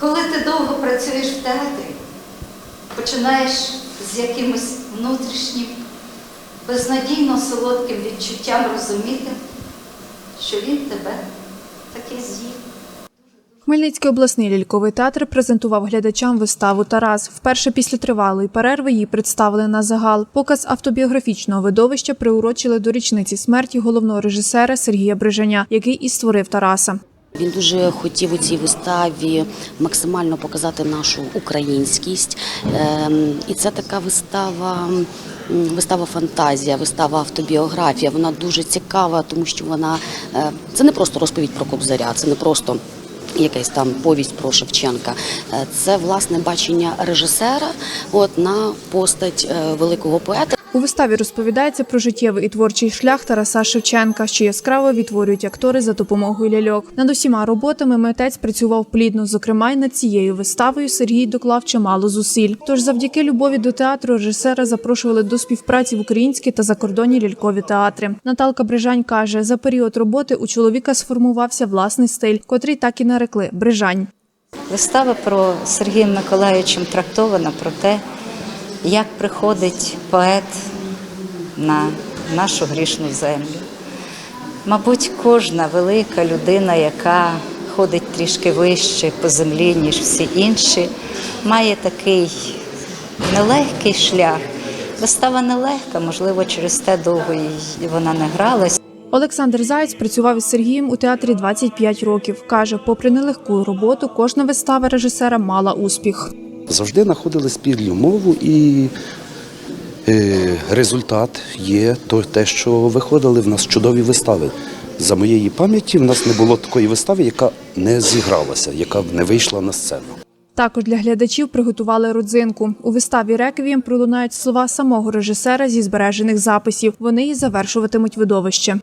Коли ти довго працюєш в театрі, починаєш з якимось внутрішнім, безнадійно солодким відчуттям розуміти, що він тебе таки з'їв. Хмельницький обласний ляльковий театр презентував глядачам виставу Тарас. Вперше після тривалої перерви її представили на загал. Показ автобіографічного видовища приурочили до річниці смерті головного режисера Сергія Брижаня, який і створив Тараса. Він дуже хотів у цій виставі максимально показати нашу українськість. Ем, І це така вистава. Вистава фантазія, вистава автобіографія. Вона дуже цікава, тому що вона е, це не просто розповідь про Кобзаря, це не просто. Якась там повість про Шевченка, Е, це власне бачення режисера, от на постать е, великого поета. У виставі розповідається про життєвий і творчий шлях Тараса Шевченка, що яскраво відтворюють актори за допомогою ляльок. Над усіма роботами митець працював плідно. Зокрема, й над цією виставою Сергій доклав чимало зусиль. Тож, завдяки любові до театру, режисера запрошували до співпраці в українські та закордонні лялькові театри. Наталка Брижань каже, за період роботи у чоловіка сформувався власний стиль, котрий так і нарекли Брижань. Вистава про Сергія Миколаївичем трактована про те, як приходить поет на нашу грішну землю. Мабуть, кожна велика людина, яка ходить трішки вище по землі, ніж всі інші, має такий нелегкий шлях. Вистава нелегка, можливо, через те довго вона не гралась. Олександр Заєць працював із Сергієм у театрі 25 років. каже, попри нелегку роботу, кожна вистава режисера мала успіх. Завжди знаходили спільну мову і е, результат є то, те, що виходили в нас чудові вистави. За моєї пам'яті в нас не було такої вистави, яка не зігралася, яка б не вийшла на сцену. Також для глядачів приготували родзинку. У виставі Реквієм пролунають слова самого режисера зі збережених записів. Вони і завершуватимуть видовище.